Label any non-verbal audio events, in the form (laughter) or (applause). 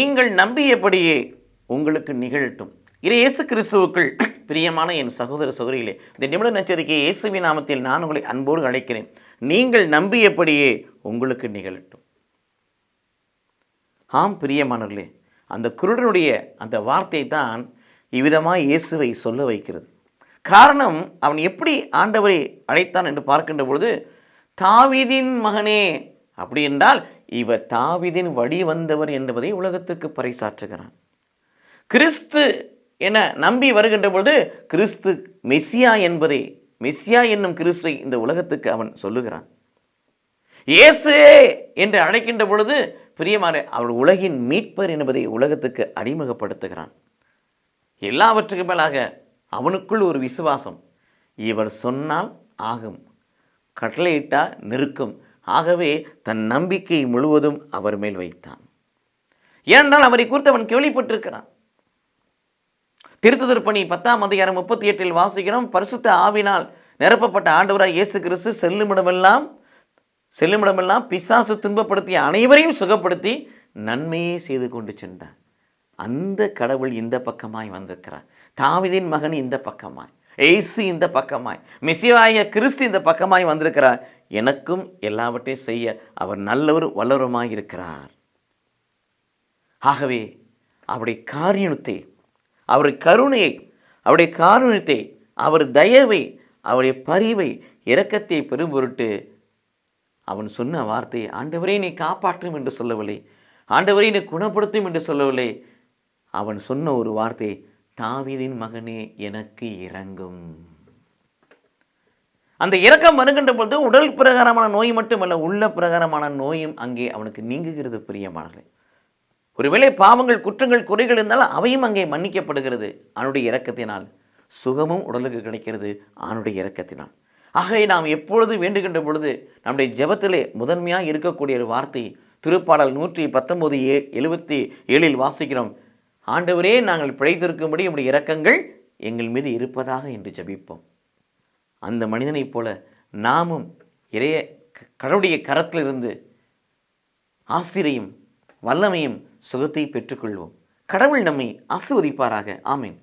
நீங்கள் நம்பியபடியே உங்களுக்கு நிகழட்டும். இது இயேசு கிறிஸ்துவுக்குள் (clears throat) பிரியமான என் சகோதர சகோதரிகளே இந்த நிமிட நச்சரிக்கை இயேசுவி நாமத்தில் நான் உங்களை அன்போடு அழைக்கிறேன். நீங்கள் நம்பியபடியே உங்களுக்கு நிகழட்டும். ஆம் பிரியமானவர்களே அந்த குருடனுடைய அந்த வார்த்தை தான் இவ்விதமாக இயேசுவை சொல்ல வைக்கிறது. காரணம் அவன் எப்படி ஆண்டவரை அழைத்தான் என்று பார்க்கின்ற பொழுது தாவிதின் மகனே அப்படி என்றால் இவர் தாவிதின் வழி வந்தவர் என்பதை உலகத்துக்கு பறைசாற்றுகிறான் கிறிஸ்து என நம்பி வருகின்ற பொழுது கிறிஸ்து மெஸ்ஸியா என்பதை மெஸ்ஸியா என்னும் கிறிஸ்துவை இந்த உலகத்துக்கு அவன் சொல்லுகிறான். இயேசு என்று அழைக்கின்ற பொழுது பிரியமான அவள் உலகின் மீட்பர் என்பதை உலகத்துக்கு அறிமுகப்படுத்துகிறான். எல்லாவற்றுக்கு மேலாக அவனுக்குள் ஒரு விசுவாசம். இவர் சொன்னால் ஆகும் கட்டளையிட்டால் நிற்கும் ஆகவே தன் நம்பிக்கை முழுவதும் அவர் மேல் வைத்தான். ஏனென்றால் அவரை குறித்து அவன் கேள்விப்பட்டிருக்கிறான். திருத்துதர் பணி பத்தாம் அதிகாரம் முப்பத்தி எட்டில் வாசிக்கிறோம் பரிசுத்த ஆவினால் நிரப்பப்பட்ட ஆண்டவராய் இயேசு கிறிஸ்து செல்லுமிடமெல்லாம் செல்லுமிடமெல்லாம் பிசாசு துன்பப்படுத்திய அனைவரையும் சுகப்படுத்தி நன்மையே செய்து கொண்டு சென்றார். அந்த கடவுள் இந்த பக்கமாய் வந்திருக்கிறார். தாவிதின் மகன் இந்த பக்கமாய் எய்சு இந்த பக்கமாய் மிசிவாய கிறிஸ்து இந்த பக்கமாய் வந்திருக்கிறார். எனக்கும் எல்லாவற்றையும் செய்ய அவர் நல்லவர் வல்லவருமாக இருக்கிறார் ஆகவே அவருடைய காரியத்தை அவருடைய கருணையை அவருடைய காரணத்தை அவர் தயவை அவருடைய பரிவை இரக்கத்தை பெரும் பொருட்டு அவன் சொன்ன வார்த்தை ஆண்டவரே நீ காப்பாற்றும் என்று சொல்லவில்லை. ஆண்டவரே நீ குணப்படுத்தும் என்று சொல்லவில்லை. அவன் சொன்ன ஒரு வார்த்தை தாவிதின் மகனே எனக்கு இறங்கும் அந்த இறக்கம் வருகின்ற பொழுது உடல் பிரகாரமான நோய் மட்டுமல்ல உள்ள பிரகாரமான நோயும் அங்கே அவனுக்கு நீங்குகிறது பிரியமானது ஒருவேளை பாவங்கள் குற்றங்கள் குறைகள் இருந்தால் அவையும் அங்கே மன்னிக்கப்படுகிறது. அவனுடைய இறக்கத்தினால் சுகமும் உடலுக்கு கிடைக்கிறது அவனுடைய இறக்கத்தினால் ஆகவே நாம் எப்பொழுது வேண்டுகின்ற பொழுது நம்முடைய ஜெபத்திலே முதன்மையாக இருக்கக்கூடிய ஒரு வார்த்தை திருப்பாடல் நூற்றி பத்தொம்போது ஏ எழுபத்தி ஏழில் வாசிக்கிறோம். ஆண்டவரே நாங்கள் பிழைத்திருக்கும்படி உடைய இறக்கங்கள் எங்கள் மீது இருப்பதாக என்று ஜபிப்போம். அந்த மனிதனைப் போல நாமும் இறைய கடவுளுடைய கரத்திலிருந்து ஆசிரியும் வல்லமையும் சுகத்தை பெற்றுக்கொள்வோம். கடவுள் நம்மை ஆசிர்வதிப்பாராக. ஆமீன்.